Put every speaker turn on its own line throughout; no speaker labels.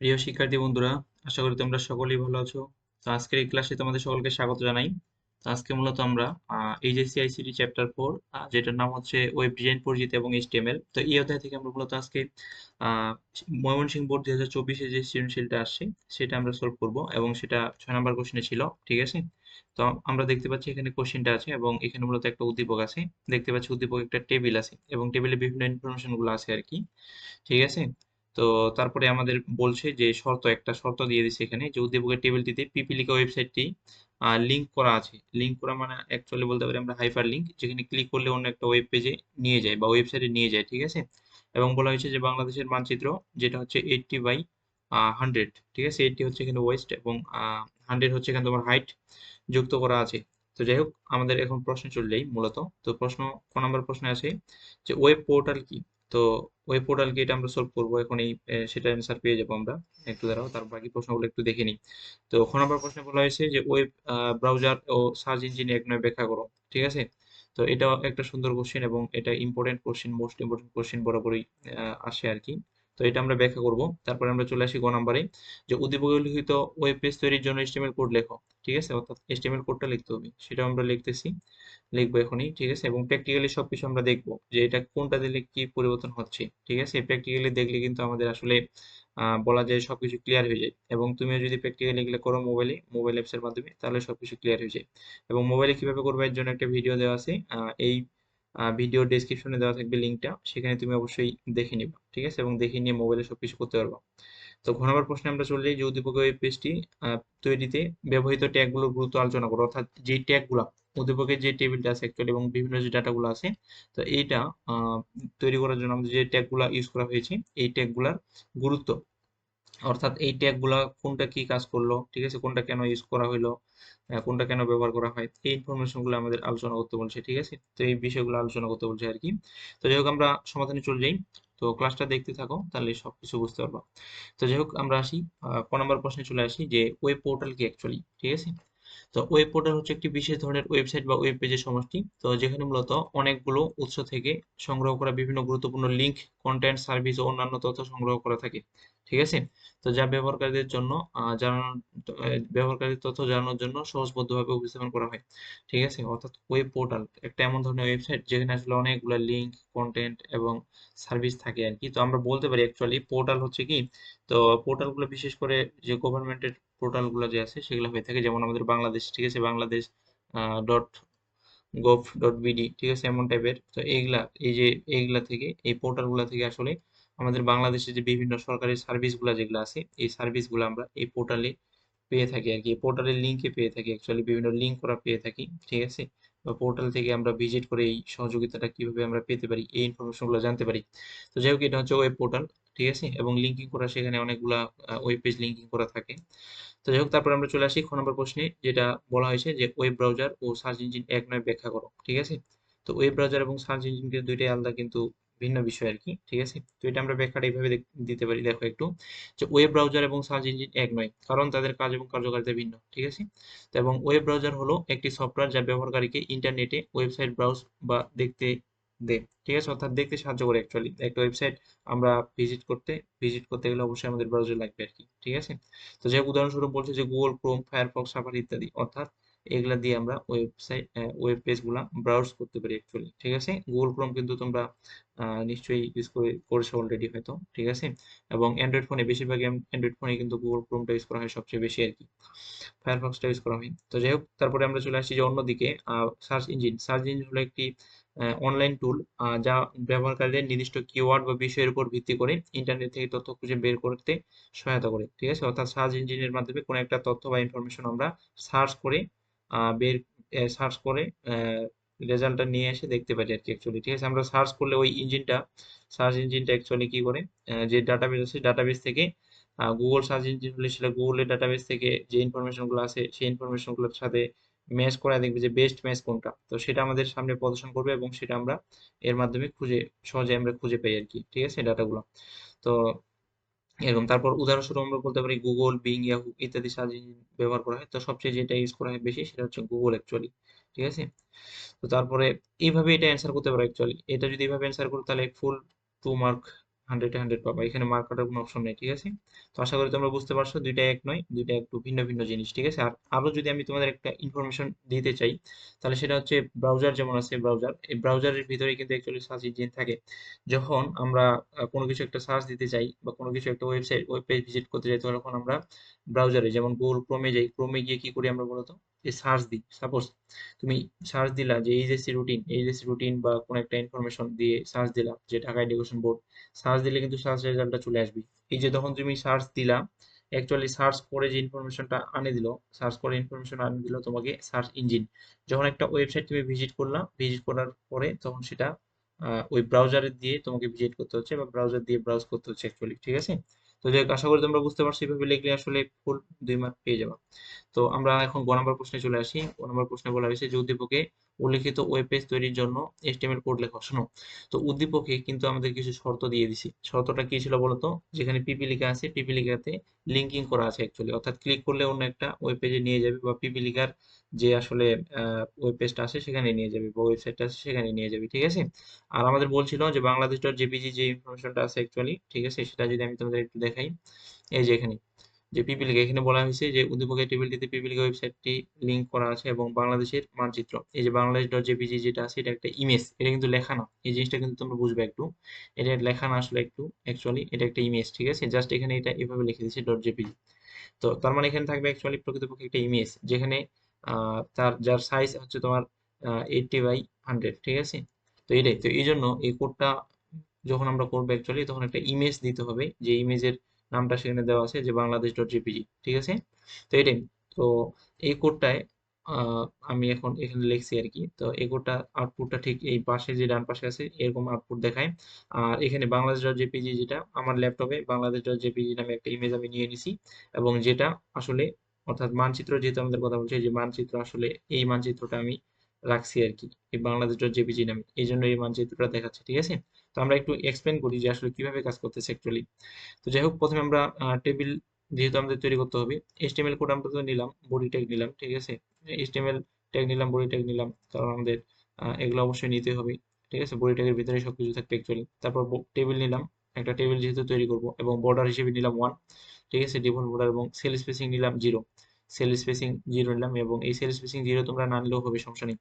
প্রিয় শিক্ষার্থী বন্ধুরা, আশা করি তোমরা সকলেই ভালো আছো। তো আজকের এই ক্লাসে তোমাদের সকলকে স্বাগত জানাই। তো আজকে মূলত আমরা এইচএসসি আইসিটি চ্যাপ্টার ফোর যেটার নাম হচ্ছে ওয়েব ডিজাইন পরিচিতি এবং এইচটিএমএল তো এই অধ্যায় থেকে আমরা মূলত আজকে ময়মনসিংহ বোর্ড দুই হাজার চব্বিশে যে সৃজনশীলটা আসছে, সেটা আমরা সলভ করব এবং সেটা ছয় নম্বর কোশ্চেনে ছিল, ঠিক আছে? তো আমরা দেখতে পাচ্ছি এখানে কোশ্চেনটা আছে এবং এখানে মূলত একটা উদ্দীপক আছে। দেখতে পাচ্ছি উদ্দীপক একটা টেবিল আছে এবং টেবিলে বিভিন্ন ইনফরমেশনগুলো আছে আর কি, ঠিক আছে? তো তারপরে আমাদের বলছে যে শর্ত, একটা শর্ত দিয়ে দিচ্ছে এখানে যে উদ্দীপকের টেবিলটিতে পিপিলিকা ওয়েবসাইটটি লিংক করা আছে। লিংক করা মানে অ্যাকচুয়ালি বলতে পারি আমরা হাইপার লিংক যেখানে ক্লিক করলে অন্য একটা ওয়েব পেজে নিয়ে যায় বা ওয়েবসাইটে নিয়ে যায়, ঠিক আছে? এবং বলা হয়েছে যে বাংলাদেশের মানচিত্র যেটা হচ্ছে এইটটি বাই হান্ড্রেড ঠিক আছে? এইটটি হচ্ছে এখানে ওয়েস্ট এবং হান্ড্রেড হচ্ছে এখানে তোমার হাইট যুক্ত করা আছে। তো যাই হোক, আমাদের এখন প্রশ্ন চলে যাই মূলত। তো প্রশ্ন, ক নম্বর প্রশ্নে আছে যে ওয়েব পোর্টাল কি? তো ওয়েব পোর্টালকে এটা আমরা সলভ করব। এখন এই সেটা অ্যান্সার পেয়ে যাব আমরা। একটু দাঁড়াও, তার বাকি প্রশ্নগুলো একটু দেখে নিই। তো খ নম্বর প্রশ্নে বলা হয়েছে যে ওয়েব ব্রাউজার ও সার্চ ইঞ্জিন এক নয় ব্যাখ্যা করো, ঠিক আছে? তো এটা একটা সুন্দর কোশ্চেন এবং এটা important question most important question বরাবরই আসে আর কি। তো এটা আমরা ব্যাখ্যা করব। তারপরে আমরা চলে আসি গ নম্বরে, যে উদ্দীপকে লিখিত ওয়েব পেজ তৈরির জন্য এইচটিএমএল কোড লেখো, ঠিক আছে? অর্থাৎ এইচটিএমএল কোডটা লিখতে হবে সেটা আমরা লিখতেছি। লিখব এখনই, ঠিক আছে? এবং প্র্যাকটিক্যালি সবকিছু আমরা দেখব যে এটা কোনটা দিলে কি পরিবর্তন হচ্ছে, ঠিক আছে? প্র্যাকটিক্যালি দেখলে কিন্তু আমাদের আসলে বলা যায় সবকিছু ক্লিয়ার হয়ে যায়। এবং তুমিও যদি প্র্যাকটিক্যালি এগুলো করো মোবাইলে মোবাইল অ্যাপসের মাধ্যমে, তাহলে সবকিছু ক্লিয়ার হয়ে যায়। এবং মোবাইলে কীভাবে করবে এর জন্য একটা ভিডিও দেওয়া আছে এই ভিডিও ডেসক্রিপশনে দেওয়া থাকবে লিঙ্কটা সেখানে তুমি অবশ্যই দেখে নিবা, ঠিক আছে? এবং দেখে নিয়ে মোবাইলে সবকিছু করতে পারবা। তো ঘ নম্বর প্রশ্নে আমরা চলে যাই যে উদ্দীপক ওয়েব পেজটি তৈরিতে ব্যবহৃত ট্যাগগুলোর গুরুত্ব আলোচনা করো। অর্থাৎ যে ট্যাগগুলো উদ্দীপকের যে টেবিলটা আছে অ্যাকচুয়ালি এবং বিভিন্ন যে ডাটাগুলো আছে তো এইটা তৈরি করার জন্য আমাদের যে ট্যাগগুলো ইউজ করা হয়েছে এই ট্যাগগুলার গুরুত্ব। অর্থাৎ এই ট্যাগগুলা কোনটা কি কাজ করল ঠিক আছে কোনটা কেন ইউজ করা আহ, কোনটা কেন ব্যবহার করা হয় এই ইনফরমেশনগুলো আমাদের আলোচনা করতে বলছে ঠিক আছে? তো এই বিষয়গুলো আলোচনা করতে বলছে আর কি। তো যাই হোক আমরা সমাধানে চলে যাই। তো ক্লাসটা দেখতে থাকো, তাহলে সবকিছু বুঝতে পারবা। তো যাই হোক, আমরা আসি ক নম্বর প্রশ্নে চলে আসি যে ওয়েব পোর্টাল কি অ্যাকচুয়ালি ঠিক আছে? তো ওয়েব পোর্টাল হচ্ছে একটি বিশেষ ধরনের ওয়েবসাইট বা ওয়েব পেজের সমষ্টি। তো যেখানে মূলত অনেকগুলো উৎস থেকে সংগ্রহ করা বিভিন্ন গুরুত্বপূর্ণ লিঙ্ক কন্টেন্ট সার্ভিস ও অন্যান্য তথ্য সংগ্রহ করা থাকে। ঠিক আছে? তো যা ব্যবহারকারীদের জন্য জানানোর ব্যবহারকারীর তথ্য জানানোর জন্য সহজবদ্ধভাবে উপস্থাপন করা হয়। ঠিক আছে? অর্থাৎ ওয়েব পোর্টাল একটা এমন ধরনের ওয়েবসাইট যেখানে আসলে অনেকগুলো লিঙ্ক কন্টেন্ট এবং সার্ভিস থাকে আর কি। তো আমরা বলতে পারি অ্যাকচুয়ালি পোর্টাল হচ্ছে কি? তো পোর্টালগুলো বিশেষ করে যে গভর্নমেন্টের পোর্টালগুলো যে আছে, সেগুলো হয়ে থাকে। যেমন আমাদের বাংলাদেশ, ঠিক আছে? Bangladesh dot gov dot BD ঠিক আছে? এমন টাইপের তো এইগুলা, এই যে এইগুলা থেকে, এই পোর্টালগুলা থেকে আসলে আমাদের বাংলাদেশে যে বিভিন্ন সরকারি সার্ভিসগুলো যেগুলো আছে, এই সার্ভিসগুলো আমরা এই পোর্টালে পেয়ে থাকি আর কি। এই পোর্টালের লিঙ্কে পেয়ে থাকি অ্যাকচুয়ালি বিভিন্ন লিঙ্ক করা পেয়ে থাকি, ঠিক আছে? বা পোর্টাল থেকে আমরা ভিজিট করে এই সহযোগিতাটা কীভাবে আমরা পেতে পারি, এই ইনফরমেশনগুলো জানতে পারি। তো যাই হোক, এটা হচ্ছে ওয়েব পোর্টাল ঠিক আছে? এবং লিঙ্কিং করা সেখানে অনেকগুলা ওয়েব পেজ লিঙ্কিং করা থাকে। তো যাই হোক, তারপর আমরা চলে আসি খ নম্বর প্রশ্নে, যেটা বলা হয়েছে যে ওয়েব ব্রাউজার ও সার্চ ইঞ্জিন এক নয় ব্যাখ্যা করো, ঠিক আছে? তো ওয়েব ব্রাউজার এবং সার্চ ইঞ্জিন কিন্তু দুইটাই আলাদা কিন্তু ভিন্ন বিষয় আর কি, ঠিক আছে? তো এটা আমরা ব্যাখ্যাটা এইভাবে দিতে পারি, দেখো একটু। যে ওয়েব ব্রাউজার এবং সার্চ ইঞ্জিন এক নয়, কারণ তাদের কাজ এবং কার্যকারিতা ভিন্ন, ঠিক আছে? তো এবং ওয়েব ব্রাউজার হলো একটি সফটওয়্যার যা ব্যবহারকারীকে ইন্টারনেটে ওয়েবসাইট ব্রাউজ বা দেখতে দেয় ঠিক আছে? অর্থাৎ দেখতে সাহায্য করে অ্যাকচুয়ালি একটা ওয়েবসাইট আমরা ভিজিট করতে ভিজিট করতে গেলে অবশ্যই আমাদের ব্রাউজার লাগবে আর কি, ঠিক আছে? তো যে উদাহরণস্বরূপ বলছে যে গুগল ক্রোম ফায়ারফক্স সাফারি ইত্যাদি, অর্থাৎ এগুলা দিয়ে আমরা ওয়েবসাইট ওয়েব পেজগুলা ব্রাউজ করতে পারি অ্যাকচুয়ালি ঠিক আছে? গুগল ক্রোম কিন্তু তোমরা নিশ্চয়ই ইউজ করে, করেছ অলরেডি হয়তো, ঠিক আছে? এবং অ্যান্ড্রয়েড ফোনে বেশিরভাগ অ্যান্ড্রয়েড ফোনে কিন্তু গুগল ক্রোমটা ইউজ করা হয় সবচেয়ে বেশি আর কি। ফায়ারফক্সটা ইউজ করা হয়। তো যাই হোক, তারপরে আমরা চলে আসছি যে অন্যদিকে সার্চ ইঞ্জিন সার্চ ইঞ্জিন হলো একটি অনলাইন টুল যা ব্যবহারকারীদের নির্দিষ্ট কিওয়ার্ড বা বিষয়ের উপর ভিত্তি করে ইন্টারনেট থেকে তথ্য খুঁজে বের করতে সহায়তা করে, ঠিক আছে? অর্থাৎ সার্চ ইঞ্জিনের মাধ্যমে কোনো একটা তথ্য বা ইনফরমেশন আমরা সার্চ করে বের সার্চ করে রেজাল্টটা নিয়ে এসে দেখতে পারি আর কি অ্যাকচুয়ালি ঠিক আছে? আমরা সার্চ করলে ওই ইঞ্জিনটা সার্চ ইঞ্জিনটা অ্যাকচুয়ালি কি করে? যে ডাটাবেস আছে ডাটাবেস থেকে গুগল সার্চ ইঞ্জিন হলে সেটা গুগলের ডাটাবেস থেকে যে ইনফরমেশনগুলো আছে, সেই ইনফরমেশনগুলোর সাথে ম্যাচ করে দেখবে যে বেস্ট ম্যাচ কোনটা। তো সেটা আমাদের সামনে প্রদর্শন করবে এবং সেটা আমরা এর মাধ্যমে খুঁজে, সহজে আমরা খুঁজে পাই আর কি ঠিক আছে? ডাটাগুলো তো এরকম, তারপর উদাহরণস্বরূপ আমরা বলতে পারি গুগল বিং ইয়াহু ইত্যাদি সার্চ ইঞ্জিন ব্যবহার করা হয়। তো সবচেয়ে যেটা ইউজ করা হয় বেশি সেটা হচ্ছে গুগল অ্যাকচুয়ালি ঠিক আছে? তো তারপরে এইভাবে এটা অ্যান্সার করতে পারো অ্যাকচুয়ালি এটা যদি এইভাবে অ্যান্সার করো, তাহলে ফুল টু মার্ক হান্ড্রেডে হান্ড্রেড পাবা। এখানে মার্ক করার কোনো অপশন নেই, ঠিক আছে? তো আশা করি তোমরা বুঝতে পারছ, দুইটা এক নয়, দুইটা একটু ভিন্ন ভিন্ন জিনিস, ঠিক আছে? আর আরও যদি আমি তোমাদের একটা ইনফরমেশন দিতে চাই, তাহলে সেটা হচ্ছে ব্রাউজার যেমন আছে ব্রাউজার এই ব্রাউজারের ভিতরে কিন্তু অ্যাকচুয়ালি সার্চ ইঞ্জিন থাকে। যখন আমরা কোনো কিছু একটা সার্চ দিতে চাই বা কোনো কিছু একটা ওয়েবসাইট ওয়েব পেজ ভিজিট করতে চাই তখন আমরা ব্রাউজারে যেমন গুগল ক্রোমে যাই ক্রোমে গিয়ে কি করি আমরা বলতো? যে সার্চ দিই সাপোজ তুমি সার্চ দিলা যে এইচএসসি রুটিন এইচএসসি রুটিন বা কোনো একটা ইনফরমেশন দিয়ে সার্চ দিলা যে ঢাকা এডুকেশন বোর্ড সার্চ দিলে কিন্তু সার্চ রেজাল্টটা চলে আসবে। এই যে তখন তুমি সার্চ দিলা অ্যাকচুয়ালি সার্চ করে যে ইনফরমেশনটা আনে দিল সার্চ করে ইনফরমেশন আনে দিল তোমাকে সার্চ ইঞ্জিন যখন একটা ওয়েবসাইট তুমি ভিজিট করলা ভিজিট করার পরে তখন সেটা ওই ব্রাউজারে দিয়ে তোমাকে ভিজিট করতে হচ্ছে বা ব্রাউজার দিয়ে ব্রাউজ করতে হচ্ছে অ্যাকচুয়ালি ঠিক আছে? তো যাই আশা করি তোমরা বুঝতে পারছ, এইভাবে লিখলে আসলে ফুল দুই মার্ক পেয়ে যাবা। তো আমরা এখন গ নম্বর প্রশ্নে চলে আসি। গ নম্বর প্রশ্নে বলা হয়েছে যে উদ্দীপকে উল্লিখিত ওয়েব পেজ তৈরির জন্য এইচটিএমএল কোড লেখা। শোনো, তো উদ্দীপকে কিন্তু আমাদের কিছু শর্ত দিয়ে দিছি। শর্তটা কি ছিল বলতো যেখানে পিপি লেখা আছে পিপি লেখাতে লিঙ্কিং করা আছে অ্যাকচুয়ালি অর্থাৎ ক্লিক করলে অন্য একটা ওয়েব পেজে নিয়ে যাবে বা পিপি লেখার যে আসলে ওয়েব পেজটা আছে সেখানে নিয়ে যাবে বা ওয়েবসাইটটা আছে সেখানে নিয়ে যাবে, ঠিক আছে? আর আমাদের বলছিল যে বাংলাদেশ ডট জেপিজি যে ইনফরমেশনটা আছে অ্যাকচুয়ালি ঠিক আছে? সেটা যদি আমি তোমাদের একটু দেখাই। এই যে এখানে যে পিপিলিকা এখানে বলা হয়েছে যে উদ্দীপকের টেবিলটিতে পিপিলিকা ওয়েবসাইটটি লিংক করা আছে এবং বাংলাদেশের মানচিত্র। এই যে বাংলাদেশ ডট জেপিজি যেটা আছে, এটা একটা ইমেজ এটা কিন্তু লেখা না এই জিনিসটা কিন্তু তোমরা বুঝবে একটু। এটা লেখা না আসলে একটু অ্যাকচুয়ালি এটা একটা ইমেজ ঠিক আছে? জাস্ট এখানে এটা এভাবে লিখে দিয়েছে. ডট জেপিজি তো তার মানে এখানে থাকবে অ্যাকচুয়ালি প্রকৃতপক্ষে একটা ইমেজ যেখানে তার, যার সাইজ হচ্ছে তোমার এইটটি বাই হান্ড্রেড ঠিক আছে? তো এটাই। তো এই জন্য এই কোডটা যখন আমরা করব অ্যাকচুয়ালি তখন একটা ইমেজ দিতে হবে। যে ইমেজের নামটা সেখানে দেওয়া আছে যে বাংলাদেশ ডট জেপিজি ঠিক আছে? তো এটাই। তো এই কোডটায় আমি এখন এখানে লিখছি আর কি। তো এই কোডটা আউটপুটটা ঠিক এই পাশে যে ডান পাশে আছে, এরকম আউটপুট দেখায়। আর এখানে বাংলাদেশ ডট জেপিজি যেটা, আমার ল্যাপটপে বাংলাদেশ ডট জেপিজি নামে একটা ইমেজ আমি নিয়ে নিছি। এবং যেটা আসলে, অর্থাৎ মানচিত্র যেহেতু আমাদের কথা বলছে, যে মানচিত্র আসলে এই মানচিত্রটা আমি রাখছি আর কি এই বাংলাদেশ ডট জেপিজি নামে। এই জন্য এই মানচিত্রটা দেখাচ্ছে, ঠিক আছে? তো আমরা একটু এক্সপ্লেন করি যে আসলে কীভাবে কাজ করতেছে অ্যাকচুয়ালি তো যাই হোক, প্রথমে আমরা টেবিল যেহেতু আমাদের তৈরি করতে হবে এইচটিএমএল কোড আমরা তো নিলাম বডি ট্যাগ নিলাম, ঠিক আছে? এইচটিএমএল ট্যাগ নিলাম বডি ট্যাগ নিলাম, কারণ আমাদের এগুলো অবশ্যই নিতে হবে, ঠিক আছে? বডি ট্যাগের ভিতরে সবকিছু থাকবে অ্যাকচুয়ালি তারপর টেবিল নিলাম, একটা টেবিল যেহেতু তৈরি করব, এবং বর্ডার হিসেবে নিলাম ওয়ান ঠিক আছে? ডিফল্ট বর্ডার এবং সেল স্পেসিং নিলাম জিরো সেল স্পেসিং জিরো নিলাম এবং এই সেল স্পেসিং জিরো তোমরা না নিলেও হবে, সমস্যা নেই।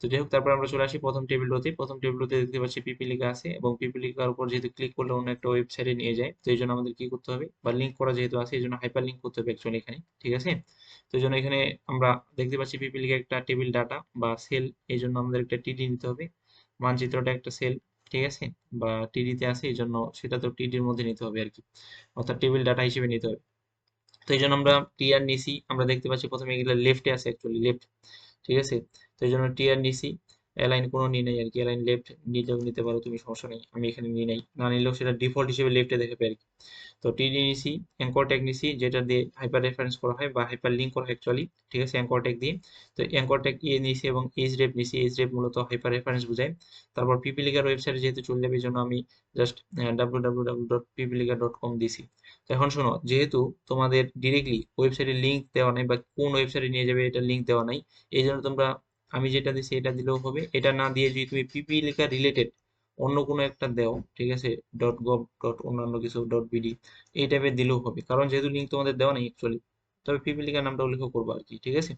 তো যাই হোক, তারপর আমরা চলে আসি প্রথম টেবিল রোতে প্রথম টেবিল রোতে দেখতে পাচ্ছি পিপি লেখা আছে এবং পিপি লেখার উপর যেহেতু ক্লিক করলে অন্য একটা ওয়েবসাইটে নিয়ে যায়, তো এই জন্য আমাদের কি করতে হবে? বা লিঙ্ক করা যেহেতু আছে, এই জন্য হাইপার লিঙ্ক করতে হবে অ্যাকচুয়ালি এখানে, ঠিক আছে? তো এই জন্য এখানে আমরা দেখতে পাচ্ছি পিপি লেখা একটা টেবিল ডাটা বা সেল এই জন্য আমাদের একটা টিডি নিতে হবে। মানচিত্রটা একটা সেল ঠিক আছে? বা টিডিতে আছে, এই জন্য সেটা তো টিডির মধ্যে নিতে হবে আর কি। অর্থাৎ টেবিল ডাটা হিসেবে নিতে হবে। তো এই জন্য আমরা টিআর নিছি। আমরা দেখতে পাচ্ছি প্রথমে এগুলো লেফটে আছে অ্যাকচুয়ালি লেফট ঠিক আছে? তো এই জন্য টি আর নিছি। অ্যালাইন কোনো নিয়ে নাই আর কি অ্যালাইন লেফট নিতেও নিতে পারো, তুমি সমস্যা নেই, আমি এখানে নিয়ে নাই। না নিলেও সেটা ডিফল্ট হিসেবে লেফটে দেখাবে আর কি তো টিডি নিছি অ্যাঙ্কর ট্যাগ নিছি, যেটা দিয়ে হাইপার রেফারেন্স করা হয় বা হাইপার লিঙ্ক করা হয় অ্যাকচুয়ালি ঠিক আছে অ্যাঙ্কর ট্যাগ দিয়ে। তো অ্যাঙ্কর ট্যাগ ইয়ে নিছি এবং এইচ রেপ নিছি এইচ রেপ মূলত হাইপার রেফারেন্স বোঝায়। তারপর পিপিলিকার ওয়েবসাইটে যেহেতু চলে যাবে, এই জন্য আমি just W W W dot Pipilika dot com দিছি। তো এখন শোনো, যেহেতু তোমাদের ডিরেক্টলি ওয়েবসাইটে লিঙ্ক দেওয়া নাই বা কোন ওয়েবসাইটে নিয়ে যাবে, এটা লিঙ্ক দেওয়া নাই, এই জন্য তোমরা আমি যেটা দিছি এটা দিলেও হবে। এটা না দিয়ে যদি তুমি পিপি লেখা রিলেটেড অন্য কোনো একটা দাও, ঠিক আছে? ডট গভ ডট অন্যান্য কিছু ডট বিডি এই টাইপের দিলেও হবে। কারণ যেহেতু লিঙ্ক তোমাদের দেওয়া নেই অ্যাকচুয়ালি তবে পিপিলিকা নামটা উল্লেখ করব আর কি, ঠিক আছে?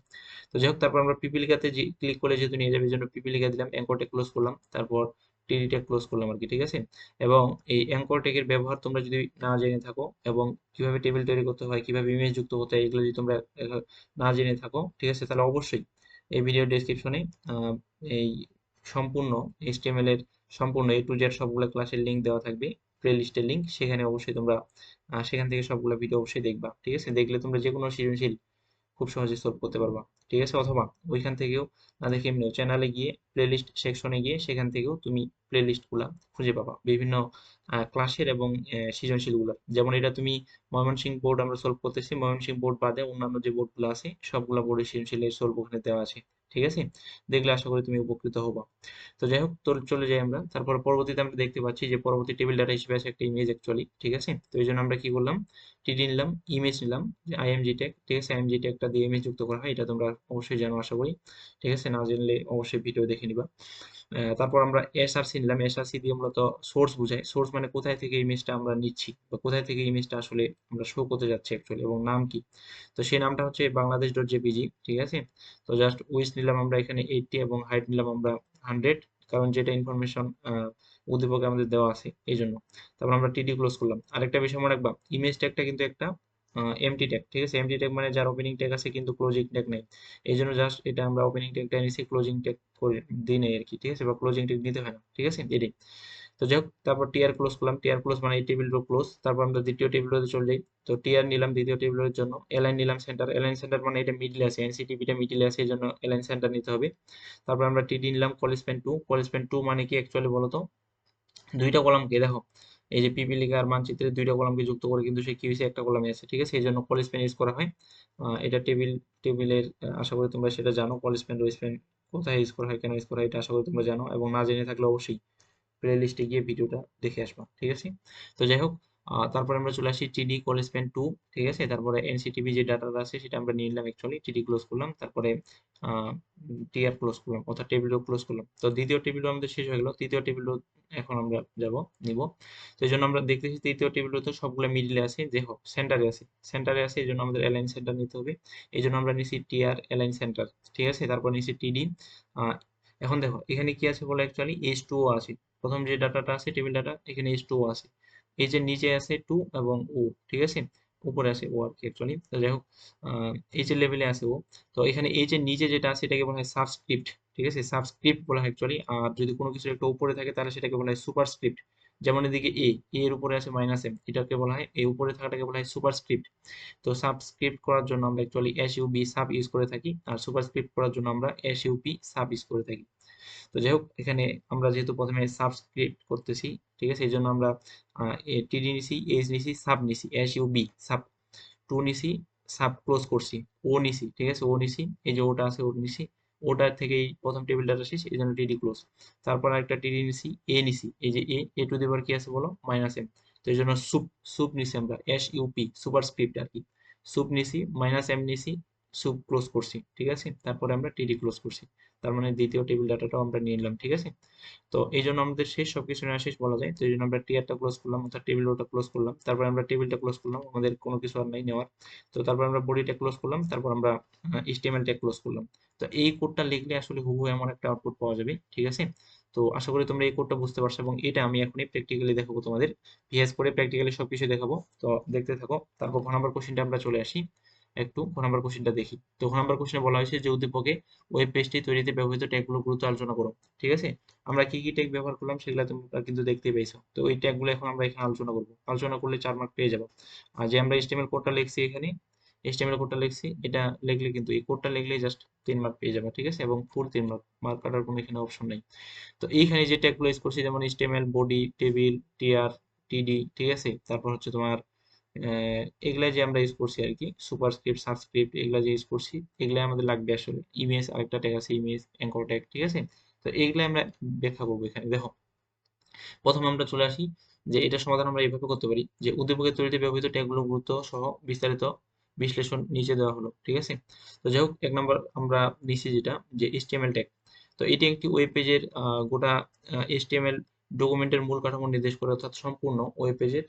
তো যাই হোক, তারপর আমরা পিপিলিকাতে যে ক্লিক করে যেহেতু নিয়ে যাবে জন্য পিপিলিকা দিলাম অ্যাঙ্করটা ক্লোজ করলাম, তারপর টিডিটা ক্লোজ করলাম আর কি, ঠিক আছে? এবং এই অ্যাঙ্কর ট্যাগের ব্যবহার তোমরা যদি না জেনে থাকো এবং কীভাবে টেবিল তৈরি করতে হয়, কীভাবে ইমেজ যুক্ত করতে হয়, এগুলো যদি তোমরা না জেনে থাকো, ঠিক আছে? তাহলে অবশ্যই এই ভিডিও ডেসক্রিপশনে এই সম্পূর্ণ এইচটিএমএল এর সম্পূর্ণ এ টু জেড সবগুলো ক্লাসের লিংক দেওয়া থাকবে প্লেলিস্টের লিংক সেখানে অবশ্যই তোমরা সেখান থেকে সবগুলো ভিডিও অবশ্যই দেখবা, ঠিক আছে? দেখলে তোমরা যে কোনো সৃজনশীল, খুব সহজে সলভ করতে পারবা। ঠিক আছে? অথবা ওইখান থেকেও না দেখে এমনি চ্যানেলে গিয়ে প্লেলিস্ট সেকশনে গিয়ে সেখান থেকেও তুমি প্লেলিস্টগুলা খুঁজে পাবা। বিভিন্ন ক্লাসের এবং সৃজনশীলগুলো যেমন এটা তুমি ময়মনসিংহ বোর্ড আমরা সলভ করতেছি। ময়মনসিংহ বোর্ড বাদে অন্যান্য যে বোর্ডগুলো আছে, সবগুলা বোর্ডের সৃজনশীলের সলভ ওখানে দেওয়া আছে। ঠিক আছে? দেখলে আশা করি তুমি উপকৃত হবা। তো যাই হোক, তোর চলে যাই আমরা। তারপর পরবর্তীতে আমরা দেখতে পাচ্ছি যে পরবর্তী টেবিল ডাটা হিসেবে আছে একটা ইমেজ অ্যাকচুয়ালি ঠিক আছে? তো এই জন্য আমরা কি করলাম? টিডি নিলাম ইমেজ নিলাম, যে আইএমজি ট্যাগ ঠিক আছে? আইএমজি ট্যাগটা দিয়ে ইমেজ যুক্ত করা হয়, এটা তোমরা অবশ্যই জানো আশা করি, ঠিক আছে? না জানলে অবশ্যই ভিডিও দেখে নিবা। তারপর আমরা এসআরসি নিলাম। এসআরসি দিয়ে মূলত সোর্স বোঝায় সোর্স মানে কোথায় থেকে ইমেজটা আমরা নিচ্ছি বা কোথায় থেকে ইমেজটা আসলে আমরা শো করতে যাচ্ছি অ্যাকচুয়ালি এবং নাম কি? তো সেই নামটা হচ্ছে বাংলাদেশ ডট জেপিজি ঠিক আছে? তো জাস্ট উইস নিলাম আমরা এখানে এইটটি এবং হাইট নিলাম আমরা হান্ড্রেড কারণ যেটা ইনফরমেশন উদ্দীপকে আমাদের দেওয়া আছে এই জন্য তারপর আমরা টিডি ক্লোজ করলাম। আরেকটা বিষয় মনে রাখবা ইমেজ ট্যাগটা কিন্তু একটা এমটি ট্যাগ ঠিক আছে? এমটি ট্যাগ মানে যার ওপেনিং ট্যাগ আছে কিন্তু ক্লোজিং ট্যাগ নেই। এই জন্য জাস্ট এটা আমরা ওপেনিং ট্যাগটা নিছি ক্লোজিং ট্যাগ করে দিই নেই আর কি ঠিক আছে? বা ক্লোজিং ট্যাগ নিতে হয় না, ঠিক আছে? এটাই। তো যাই হোক, তারপর টিআর ক্লোজ করলাম। টিআর ক্লোজ মানে এই টেবিল রো ক্লোজ তারপর আমরা দ্বিতীয় টেবিল রোতে চলে যাই। তো টিআর নিলাম দ্বিতীয় টেবিল রোর জন্য। এলাইন নিলাম সেন্টার এলাইন সেন্টার মানে এটা মিডলে আছে এনসিটিভিটা মিডলে আছে, এই জন্য এলাইন সেন্টার নিতে হবে। তারপর আমরা টিডি নিলাম কলেজপেন টু কলেজপেন টু মানে কি অ্যাকচুয়ালি বলতো? দুইটা কলামকে দেখো। এই যে পিপিলিকা আর মানচিত্রের দুইটা কলামকে যুক্ত করে কিন্তু সে কি একটা কলামে আছে, ঠিক আছে? এই জন্য কলেজ পেন ইউজ করা হয়। এটা টেবিল টেবিলের আশা করি তোমরা সেটা জানো। কল স্পেন রো স্পেন কোথায় ইউজ করা হয়, কেন ইউজ করা হয়, এটা আশা করি তোমরা জানো। এবং না জেনে থাকলে অবশ্যই প্লে লিস্টে গিয়ে ভিডিওটা দেখে আসবা, ঠিক আছে? তো যাই হোক তারপরে আমরা চলে আসি টিডি কলেজ পেন টু ঠিক আছে? তারপরে এনসিটিভি যে ডাটাটা আছে, সেটা আমরা নিয়ে নিলাম অ্যাকচুয়ালি টিডি ক্লোজ করলাম, তারপরে টিআর ক্লোজ করলাম, অর্থাৎ টেবিলও ক্লোজ করলাম। তো দ্বিতীয় টেবিলও আমাদের শেষ হয়ে গেল, তৃতীয় টেবিলও এখন আমরা যাব, নিব। তো এই জন্য আমরা দেখতেছি তৃতীয় টেবিলও তো সবগুলো মিডলে আছে, যে হোক সেন্টারে আছে। সেন্টারে আছে, এই জন্য আমাদের অ্যালাইন সেন্টার নিতে হবে। এই জন্য আমরা নিছি টিআর অ্যালাইন সেন্টার ঠিক আছে? তারপর নিছি টিডি এখন দেখো, এখানে কি আছে বলে অ্যাকচুয়ালি এইচ টু আছে। প্রথম যে ডাটাটা আছে টেবিল ডাটা এখানে এইচ টু আছে। এই যে নিচে আছে টু এবং ও, ঠিক আছে? উপরে আছে ও আর কি অ্যাকচুয়ালি যাই হোক এই যে লেভেলে আছে ও। তো এখানে এই যে নিচে যেটা আছে, এটাকে বলা হয় সাবস্ক্রিপ্ট ঠিক আছে? সাবস্ক্রিপ্ট বলা হয় অ্যাকচুয়ালি আর যদি কোনো কিছু একটা উপরে থাকে, তাহলে সেটাকে বলা হয় সুপারস্ক্রিপ্ট যেমন এদিকে এ এর উপরে আছে মাইনাস এম এটাকে বলা হয় এই উপরে থাকাটাকে বলা হয় সুপারস্ক্রিপ্ট তো সাবস্ক্রিপ্ট করার জন্য আমরা actually S U B sub use করে থাকি, আর সুপারস্ক্রিপ্ট করার জন্য আমরা এস ইউপি সাব ইউজ করে থাকি। তো যাই হোক, এখানে আমরা যেহেতু প্রথমে সাবস্ক্রিপ্ট করতেছি, ঠিক আছে এই জন্য আমরা টিডি নিছি এইচ নিছি সাব নিছি S U B sub two নিছি সাব ক্লোজ করছি ও নিছি, ঠিক আছে ও নিছি, এই যে ওটা আছে ও নিছি ওটার থেকেই প্রথম টেবিলটা শেষ এই জন্য টিডি ক্লোজ তারপর একটা টিডি নিছি এ নিছি, এই যে এ এ টু দেবার কি আছে বলো? মাইনাস এম তো এই জন্য সুপ সুপ নিছি আমরা এস ইউপি সুপার স্ক্রিপ্ট আর কি। সুপ নিছি মাইনাস এম নিছি সুপ ক্লোজ করছি, ঠিক আছে? তারপরে আমরা টিডি ক্লোজ করছি। তার মানে দ্বিতীয় টেবিল ডাটাটাও আমরা নিয়ে নিলাম, ঠিক আছে? তো এই জন্য আমাদের শেষ, সবকিছু নেওয়া শেষ বলা যায়। তো এই জন্য আমরা টিয়ারটা ক্লোজ করলাম, অর্থাৎ টেবিল রোটা ক্লোজ করলাম। তারপর আমরা টেবিলটা ক্লোজ করলাম, আমাদের কোনো কিছু আর নাই নেওয়ার। তো তারপর আমরা বডিটা ক্লোজ করলাম, তারপর আমরা এইচটিএমএলটা ক্লোজ করলাম। তো এই কোডটা লিখলে আসলে হুবহু এমন একটা আউটপুট পাওয়া যাবে, ঠিক আছে? তো আশা করি তোমরা এই কোডটা বুঝতে পারছ এবং এটা আমি এখনই প্র্যাকটিক্যালি দেখাবো তোমাদের। ভিএস করে প্র্যাকটিক্যালি সবকিছু দেখাবো। তো দেখতে থাকো, তারপর ঘ নাম্বার কোশ্চেনটা আমরা চলে আসি। একটু ঘ নাম্বার কোশ্চেনটা দেখি। তো ঘ নাম্বার কোশ্চেনে বলা হয়েছে যে উদ্দীপকে ওয়েব পেজটি তৈরিতে ব্যবহৃত ট্যাগগুলো গুরুত্ব আলোচনা করো, ঠিক আছে? আমরা কি কি ট্যাগ ব্যবহার করলাম সেগুলো তোমরা কিন্তু দেখতে পেয়েছ। তো ওই ট্যাগগুলো এখন আমরা এখানে আলোচনা করব। আলোচনা করলে চার মার্ক পেয়ে যাব। আর যে আমরা এইচটিএমএল কোডটা লিখছি এখানে এইচটিএমএল কোডটা লিখছি, এটা লিখলে কিন্তু এই কোডটা লিখলেই জাস্ট তিন মার্ক পেয়ে যাবে, ঠিক আছে? এবং ফুল তিন মার্ক মার্ক কাটার কোনো এখানে অপশন নেই। তো এইখানে যে ট্যাগগুলো ইউজ করছি, যেমন এইচটিএমএল বডি টেবিল টিআর টিডি ঠিক আছে? তারপর হচ্ছে তোমার এগুলা যে আমরা ইউজ করছি আর কি সুপারস্ক্রিপ্ট সাবস্ক্রিপ্ট এগুলা যে ইউজ করছি এগুলা আমাদের লাগবে আসলে। ইমেজ আরেকটা ট্যাগ আছে ইমেজ অ্যাঙ্কর ট্যাগ ঠিক আছে? তো এগুলা আমরা ব্যাখ্যা করব এখানে। দেখো, প্রথমে আমরা চলে আসি যে এটা সমাধান আমরা এইভাবে করতে পারি যে উদ্দীপকের তৈরিতে ব্যবহৃত ট্যাগগুলো গুরুত্ব সহ বিস্তারিত বিশ্লেষণ নিচে দেওয়া হলো, ঠিক আছে? তো যাই হোক, এক নম্বর আমরা নিছি যেটা, যে এইচটিএমএল ট্যাগ তো এটি একটি ওয়েব পেজের গোটা এইচটিএমএল ডকুমেন্টের মূল কাঠামো নির্দেশ করে, অর্থাৎ সম্পূর্ণ ওয়েব পেজের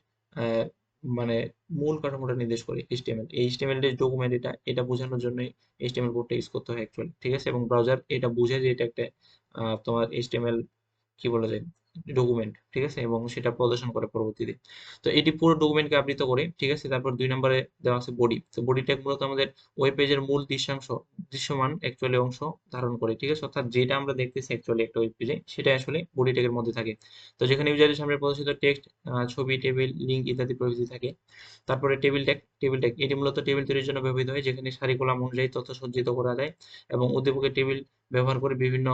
মানে মূল কাঠামোটা নির্দেশ করে এইচটিএমএল এই এইচটিএমএল এর ডকুমেন্ট এটা এটা বোঝানোর জন্যই এইচটিএমএল কোডটা ইউজ করতে হয় অ্যাকচুয়ালি ঠিক আছে? এবং ব্রাউজার এটা বুঝে যে এটা একটা তোমার এইচটিএমএল কি বলা যায়? ডকুমেন্ট ঠিক আছে? এবং সেটা প্রদর্শন করে পরবর্তীতে। তো এটি পুরো ডকুমেন্টকে আবৃত করে, ঠিক আছে? তারপর দুই নম্বরে দেওয়া আছে বডি তো বডি ট্যাগ মূলত আমাদের ওয়েব পেজের মূল দৃশ্যাংশ, দৃশ্যমান অ্যাকচুয়ালি অংশ ধারণ করে, ঠিক আছে? অর্থাৎ যেটা আমরা দেখতেছি অ্যাকচুয়ালি একটা ওয়েব পেজে সেটা আসলে বডি ট্যাগের মধ্যে থাকে। তো যেখানে ইউজারের সামনে প্রদর্শিত টেক্সট ছবি টেবিল লিঙ্ক ইত্যাদি প্রভৃতি থাকে। তারপরে টেবিল ট্যাগ টেবিল ট্যাগ এটি মূলত টেবিল তৈরির জন্য ব্যবহৃত হয়, যেখানে সারি কলাম অনুযায়ী তথ্য সজ্জিত করা যায় এবং উদ্দীপকের টেবিল ব্যবহার করে বিভিন্ন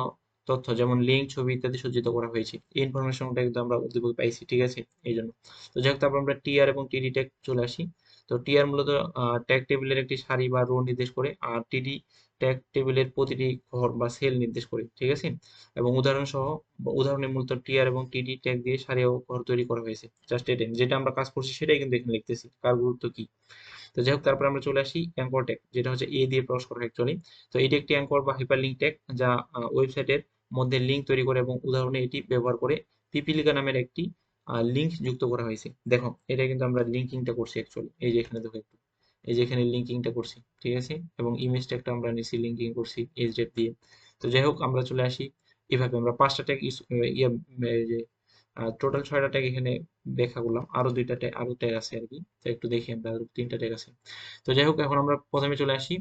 তথ্য, যেমন লিঙ্ক ছবি ইত্যাদি সজ্জিত করা হয়েছে। এই ইনফরমেশনটা কিন্তু আমরা উদ্দীপকে পাইছি, ঠিক আছে? এই জন্য। তো যাই হোক, তারপর আমরা টিআর এবং টিডি ট্যাগ চলে আসি। তো টিআর মূলত ট্যাগ টেবিলের একটি সারি বা রো নির্দেশ করে, আর টিডি ট্যাগ টেবিলের প্রতিটি ঘর বা সেল নির্দেশ করে, ঠিক আছে? এবং উদাহরণ সহ উদাহরণে মূলত টিআর এবং টিডি ট্যাগ দিয়ে সারি ও ঘর তৈরি করা হয়েছে জাস্ট এটেন যেটা আমরা কাজ করছি সেটাই কিন্তু এখানে লিখতেছি। কার গুরুত্ব কি? তো যাই হোক, তারপর আমরা চলে আসি অ্যাঙ্কর ট্যাগ যেটা হচ্ছে এ দিয়ে প্রকাশ করা অ্যাকচুয়ালি তো এটি একটি অ্যাঙ্কর বা হাইপারলিঙ্ক ট্যাগ যা ওয়েবসাইটের মধ্যে লিঙ্ক তৈরি করে এবং উদাহরণে এটি ব্যবহার করে পিপিলিকা নামের একটি লিঙ্ক যুক্ত করা হয়েছে। দেখো, এটা কিন্তু আমরা লিঙ্কিংটা করছি অ্যাকচুয়ালি এই যে এখানে দেখো একটু। এই যে এখানে লিঙ্কিংটা করছি, ঠিক আছে? এবং ইমেজ ট্যাগটা আমরা নিচে লিঙ্কিং করছি এইচডেপ দিয়ে। তো যাই হোক, আমরা চলে আসি। এভাবে আমরা পাঁচটা ট্যাগ টোটাল ছয়টা ট্যাগ এখানে দেখা করলাম। আরও দুইটা ট্যাগ আরও ট্যাগ আছে আর কি। তো একটু দেখি আমরা তিনটা ট্যাগ আছে। তো যাই হোক, এখন আমরা প্রথমে চলে আসি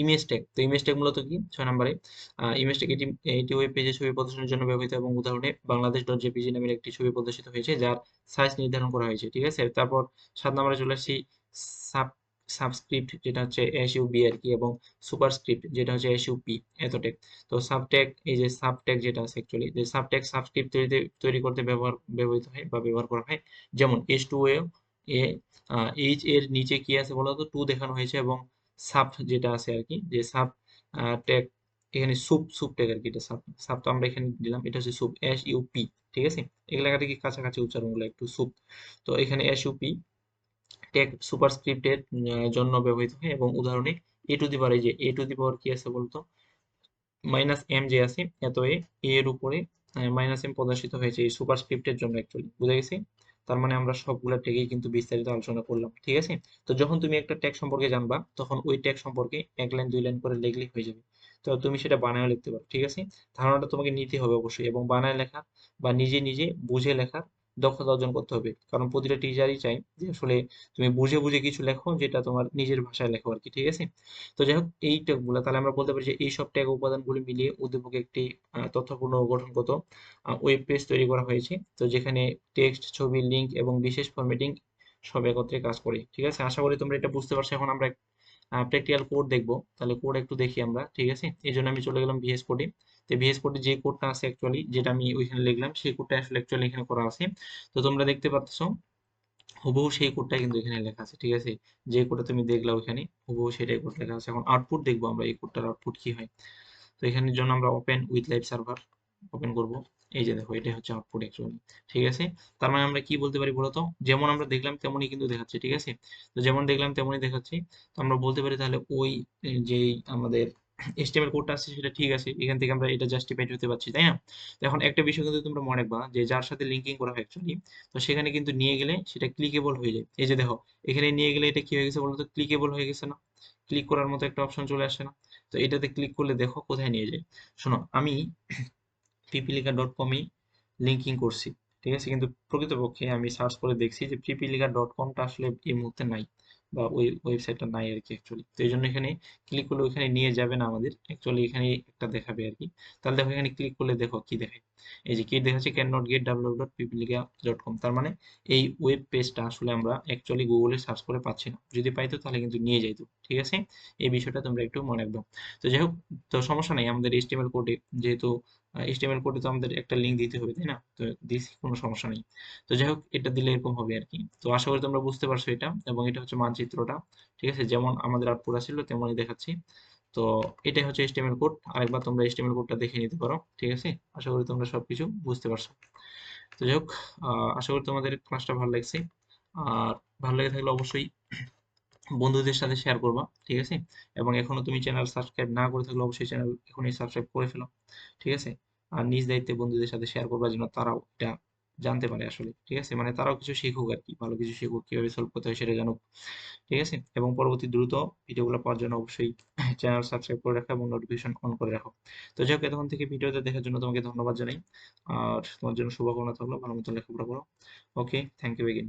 ইমেজ ট্যাগ তো ইমেজ ট্যাগ মূলত কি? ছয় নম্বরে। ইমেজ ট্যাগ এটি এটি ওয়েব পেজে ছবি প্রদর্শনের জন্য ব্যবহৃত এবং উদাহরণে বাংলাদেশ ডট জেপিজি নামের একটি ছবি প্রদর্শিত হয়েছে, যার সাইজ নির্ধারণ করা হয়েছে, ঠিক আছে? তারপর সাত নম্বরে চলে আসি সাব সাবস্ক্রিপ্ট যেটা হচ্ছে এস ইউ এসইউবি আর কি, এবং সুপারস্ক্রিপ্ট যেটা হচ্ছে এসইউপি এত ট্যাগ তো সাবট্যাগ এই যে সাবট্যাগ যেটা আছে অ্যাকচুয়ালি যে সাবট্যাগ সাবস্ক্রিপ্ট তৈরিতে, তৈরি করতে ব্যবহার, ব্যবহৃত হয় বা ব্যবহার করা হয়, যেমন এস টু এ এইচ এর নিচে কি আছে বলতো টু দেখানো হয়েছে, এবং সাব যেটা আছে আর কি, যে সাব ট্যাগ এখানে সুপ সুপ ট্যাগ আর কি, এটা সাব সাব তো আমরা এখানে দিলাম, এটা হচ্ছে সুপ এস ইউ পি ঠিক আছে? এগুলো কি কাছাকাছি উচ্চারণগুলো একটু সুপ তো এখানে এস ইউপি ট্যাগ সুপারস্ক্রিপ্টের জন্য ব্যবহৃত হয় এবং উদাহরণে এ টু দি পাওয়ার এই যে এ টু দি পাওয়ার কি আছে বলতো? মাইনাস এম যে আছে, এত এ এর উপরে মাইনাস এম প্রদর্শিত হয়েছে এই সুপারস্ক্রিপ্টের জন্য অ্যাকচুয়ালি বুঝে গেছি? তার মানে আমরা সবগুলা ট্যাগেই কিন্তু বিস্তারিত আলোচনা করলাম, ঠিক আছে? তো যখন তুমি একটা ট্যাগ সম্পর্কে জানবা, তখন ওই ট্যাগ সম্পর্কে এক লাইন, দুই লাইন করে লিখলেই হয়ে যাবে। তো তুমি সেটা বানায় লিখতে পারো, ঠিক আছে? ধারণাটা তোমাকে নিতে হবে অবশ্যই এবং বানায় লেখা বা নিজে নিজে বুঝে লেখার দক্ষতা অর্জন করতে হবে। কারণ প্রতিটা টিচারই চাই যে আসলে তুমি বুঝে বুঝে কিছু লেখো যেটা তোমার নিজের ভাষায় লেখো আর কি ঠিক আছে? তো যাই হোক এই ট্যাগগুলো তাহলে আমরা বলতে পারি যে এই সব ট্যাগ উপাদানগুলি মিলিয়ে উদ্দীপকে একটি তথ্যপূর্ণ গঠনগত ওয়েব পেজ তৈরি করা হয়েছে। তো যেখানে টেক্সট ছবি লিঙ্ক এবং বিশেষ ফরম্যাটিং সব একত্রে কাজ করে, ঠিক আছে? আশা করি তোমরা এটা বুঝতে পারছ। এখন আমরা প্র্যাকটিক্যাল কোড দেখব। তাহলে কোড একটু দেখি আমরা, ঠিক আছে? এই জন্য আমি চলে গেলাম ভিএস কোডে তো ভিএস কোডে যে কোডটা আছে অ্যাকচুয়ালি যেটা আমি ওইখানে লিখলাম, সেই কোডটা আসলে অ্যাকচুয়ালি এখানে করা আছে। তো তোমরা দেখতে পাচ্ছ, হুবহু সেই কোডটা কিন্তু এখানে লেখা আছে, ঠিক আছে? যে কোডটা তুমি দেখলা ওইখানে, হুবহু সেটাই কোড লেখা আছে। এখন আউটপুট দেখব আমরা এই কোডটার আউটপুট কি হয়। তো এখানের জন্য আমরা open with live server open করব। এই যে দেখো, এটাই হচ্ছে আউটপুট অ্যাকচুয়ালি ঠিক আছে? তার মানে আমরা কি বলতে পারি বলতো? যেমন আমরা দেখলাম তেমনই কিন্তু দেখাচ্ছে, ঠিক আছে? তো যেমন দেখলাম তেমনই দেখাচ্ছে, তো আমরা বলতে পারি তাহলে ওই যেই আমাদের এসটিএমএল কোডটা আছে সেটা ঠিক আছে, এখান থেকে আমরা এটা জাস্টিফাইড হতে পারছি, তাই না? এখন একটা বিষয় কিন্তু তোমরা মনে রাখবা, যে যার সাথে লিঙ্কিং করা হয় অ্যাকচুয়ালি তো সেখানে কিন্তু নিয়ে গেলে সেটা ক্লিকেবল হয়ে যায়। এই যে দেখো, এখানে নিয়ে গেলে এটা কি হয়ে গেছে বলতো? ক্লিকেবল হয়ে গেছে না? ক্লিক করার মতো একটা অপশন চলে আসে না। তো এটাতে ক্লিক করলে দেখো কোথায় নিয়ে যায়? শোনো, আমি পিপিলিকা ডট কমে লিঙ্কিং করছি, ঠিক আছে? কিন্তু প্রকৃতপক্ষে আমি সার্চ করে দেখছি যে পিপিলিকা ডট কমটা আসলে এই মুহূর্তে নাই বা ওই ওয়েবসাইটটা নাই আর কি অ্যাকচুয়ালি তো এই জন্য এখানে ক্লিক করলে ওইখানে নিয়ে যাবে না আমাদের। অ্যাকচুয়ালি এখানে একটা দেখাবে আর কি। তাহলে দেখো এখানে ক্লিক করলে দেখো কি দেখায়। এই যে কি দেখাচ্ছে? Can not get W dot Pipilika dot com তার মানে এই ওয়েব পেজটা আসলে আমরা অ্যাকচুয়ালি গুগলে সার্চ করে পাচ্ছি না। যদি পাইতো তাহলে কিন্তু নিয়ে যাইতো, ঠিক আছে? এই বিষয়টা তোমরা একটু মনে রাখবে। তো যাই হোক, তো সমস্যা নেই। আমাদের এইচটিএমএল কোডে যেহেতু এইচটিএমএল কোডে তো আমাদের একটা লিঙ্ক দিতে হবে, তাই না? তো দিস কোনো সমস্যা নেই। তো যাই হোক, এটা দিলে এরকম হবে আর কি। তো আশা করি তোমরা বুঝতে পারছ এটা, এবং এটা হচ্ছে মানচিত্রটা, ঠিক আছে? যেমন আমাদের আউটপুট ছিল তেমনই দেখাচ্ছি। তো এটাই হচ্ছে এইচটিএমএল কোড আরেকবার তোমরা এইচটিএমএল কোডটা দেখে নিতে পারো, ঠিক আছে? আশা করি তোমরা সবকিছু বুঝতে পারছ। তো যাই হোক আশা করি তোমাদের ক্লাসটা ভালো লাগছে। আর ভালো লেগে থাকলে অবশ্যই বন্ধুদের সাথে শেয়ার করবা, ঠিক আছে? এবং এখনও তুমি চ্যানেল সাবস্ক্রাইব না করে থাকলে অবশ্যই চ্যানেল এখনই সাবস্ক্রাইব করে ফেলো, ঠিক আছে? আর নিজ দায়িত্বে বন্ধুদের সাথে শেয়ার করবা যেন তারাও এটা জানতে পারে আসলে, ঠিক আছে? মানে তারাও কিছু শিখুক আর কি, ভালো কিছু শিখুক, কীভাবে সলভ করতে হয় সেটা জানুক, ঠিক আছে? এবং পরবর্তী দ্রুত ভিডিওগুলো পাওয়ার জন্য অবশ্যই চ্যানেল সাবস্ক্রাইব করে রাখো এবং নোটিফিকেশন অন করে রাখো। তো যাই হোক, এতক্ষণ থেকে ভিডিওটা দেখার জন্য তোমাকে ধন্যবাদ জানাই। আর তোমার জন্য শুভকামনা থাকল, ভালো মতো লেখাপড়া করো। Okay thank you again